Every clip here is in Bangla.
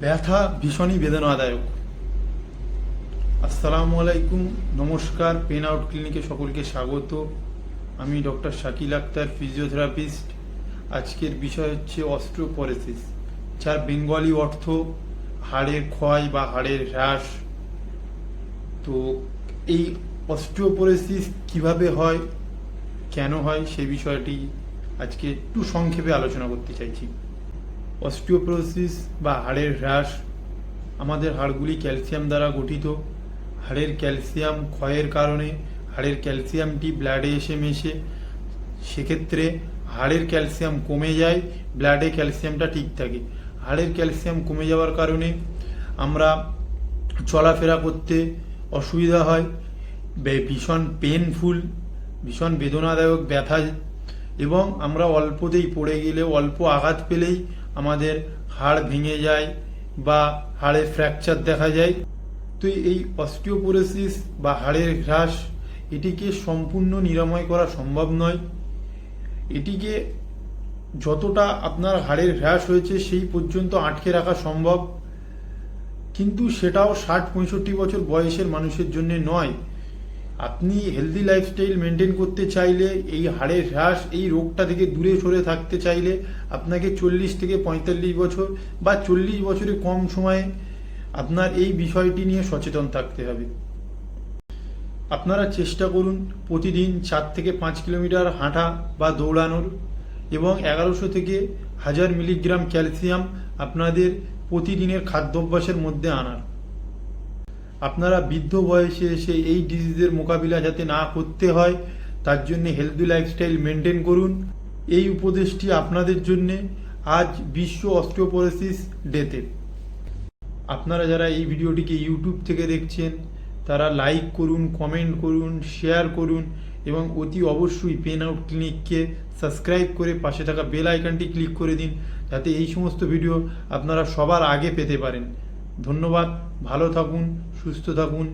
ব্যথা ভীষণই বেদনাদায়ক। আসসালামু আলাইকুম, নমস্কার, পেন আউট ক্লিনিকে সকলকে স্বাগত। আমি ডক্টর শাকিল আক্তার, ফিজিওথেরাপিস্ট। আজকের বিষয় হচ্ছে অস্ট্রোপরেসিস, যার বেঙ্গলি অর্থ হাড়ের ক্ষয় বা হাড়ের হ্রাস। তো এই অস্ট্রোপোরোসিস কীভাবে হয়, কেন হয়, সে বিষয়টি আজকে একটু সংক্ষেপে আলোচনা করতে চাইছি। অস্টিওপোরোসিস বা হাড়ের হ্রাস। আমাদের হাড়গুলি ক্যালসিয়াম দ্বারা গঠিত। হাড়ের ক্যালসিয়াম ক্ষয়ের কারণে হাড়ের ক্যালসিয়ামটি ব্লাডে এসে মেশে। সেক্ষেত্রে হাড়ের ক্যালসিয়াম কমে যায়, ব্লাডে ক্যালসিয়ামটা ঠিক থাকে। হাড়ের ক্যালসিয়াম কমে যাওয়ার কারণে আমরা চলাফেরা করতে অসুবিধা হয়। ভীষণ পেনফুল ভীষণ বেদনাদায়ক ব্যথা। এবং আমরা অল্পতেই পড়ে গেলে, অল্প আঘাত পেলেই আমাদের হাড় ভেঙে যায় বা হাড়ের ফ্র্যাকচার দেখা যায়, তো এই অস্টিওপোরোসিস বা হাড়ের হ্রাস এটিকে সম্পূর্ণ নিরাময় করা সম্ভব নয়। এটিকে যতটা আপনার হাড়ের হ্রাস হয়েছে সেই পর্যন্ত আটকে রাখা সম্ভব, কিন্তু সেটাও ষাট পঁয়ষট্টি বছর বয়সের মানুষের জন্য নয়। আপনি হেলদি লাইফস্টাইল মেনটেন করতে চাইলে, এই হাড়ের হ্রাস, এই রোগটা থেকে দূরে সরে থাকতে চাইলে আপনাকে চল্লিশ থেকে পঁয়তাল্লিশ বছর বা চল্লিশ বছরের কম সময়ে আপনার এই বিষয়টি নিয়ে সচেতন থাকতে হবে। আপনারা চেষ্টা করুন প্রতিদিন চার থেকে পাঁচ কিলোমিটার হাঁটা বা দৌড়ানোর এবং এগারোশো থেকে হাজার মিলিগ্রাম ক্যালসিয়াম আপনাদের প্রতিদিনের খাদ্যাভ্যাসের মধ্যে আনার। আপনারা বৃদ্ধ বয়সে এসে এই ডিজিজের মোকাবিলা যাতে না করতে হয়, তার জন্য হেলদি লাইফস্টাইল মেনটেন করুন। এই উপদেশটি আপনাদের জন্য আজ বিশ্ব অস্টিওপোরোসিস ডেতে আপনারা যারা এই ভিডিওটিকে ইউটিউব থেকে দেখছেন, তারা লাইক করুন কমেন্ট করুন শেয়ার করুন এবং অতি অবশ্যই পেন আউট ক্লিনিককে সাবস্ক্রাইব করে পাশে থাকা বেল আইকনটি ক্লিক করে দিন, যাতে এই সমস্ত ভিডিও আপনারা সবার আগে পেতে পারেন। ধন্যবাদ ভালো থাকুন সুস্থ থাকুন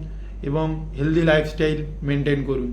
এবং হেলদি লাইফস্টাইল মেনটেন করুন।